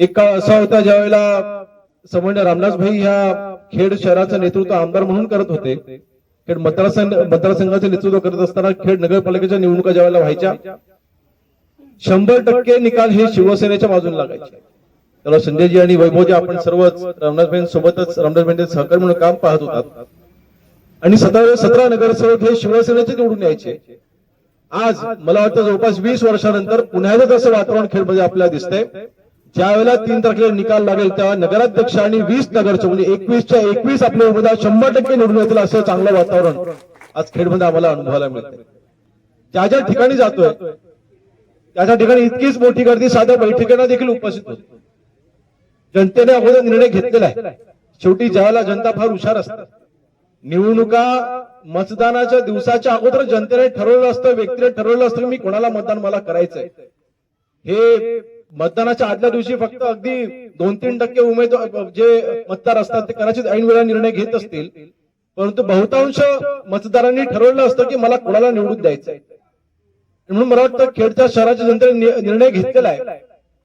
एक काळ असा होता ज्यावेळेला समन्वय रामदास भाई ह्या खेड शहराचं नेतृत्व आमदार म्हणून करत होते. खेड मतदारसंघ मतदारसंघाचं नेतृत्व करत असताना खेड नगरपालिकेच्या निवडणुका ज्यावेळेला व्हायच्या शंभर टक्के निकाल हे शिवसेनेच्या बाजूने लागायचे. त्याला संजयजी आणि वैभवजी आपण सर्वच रामदासभाई सोबतच रामदासभाई सहकार म्हणून काम पाहत होतात. आणि सतरा सतरा नगरसेवक हे शिवसेनेचे निवडून यायचे. आज मला वाटतं जवळपास वीस वर्षानंतर पुन्हा एकदा तसं वातावरण खेळमध्ये आपल्याला दिसतंय. ज्यावेळेला तीन तारखेला निकाल लागेल तेव्हा नगराध्यक्ष आणि वीस नगरचे म्हणजे एकवीसच्या एकवीस आपले उमेदवार शंभर टक्के निवडून येतील असं चांगलं वातावरण आज खेडमध्ये आम्हाला अनुभवायला मिळते ज्या ज्या ठिकाणी जातोय त्याच्या ठिकाणी इतकीच मोठी गर्दी साध्या बैठकींना देखील उपस्थित होते. जनतेने अगोदर निर्णय घेतलेला आहे. शेवटी ज्यावेळेला जनता फार हुशार असते. निवडणुका मतदानाच्या दिवसाच्या अगोदर जनतेने ठरवलं असतं व्यक्तीने ठरवलं असतं मी कोणाला मतदान मला करायचंय. हे मतदानाच्या आदल्या दिवशी फक्त अगदी दोन तीन टक्के उमेदवार जे मतदार असतात ते कदाचित ऐन वेळा निर्णय घेत असतील. परंतु बहुतांश मतदारांनी ठरवलं असतं की मला कोणाला निवडून द्यायचं म्हणून मला वाटतं खेडच्या शहराच्या जनतेने निर्णय घेतलेला आहे.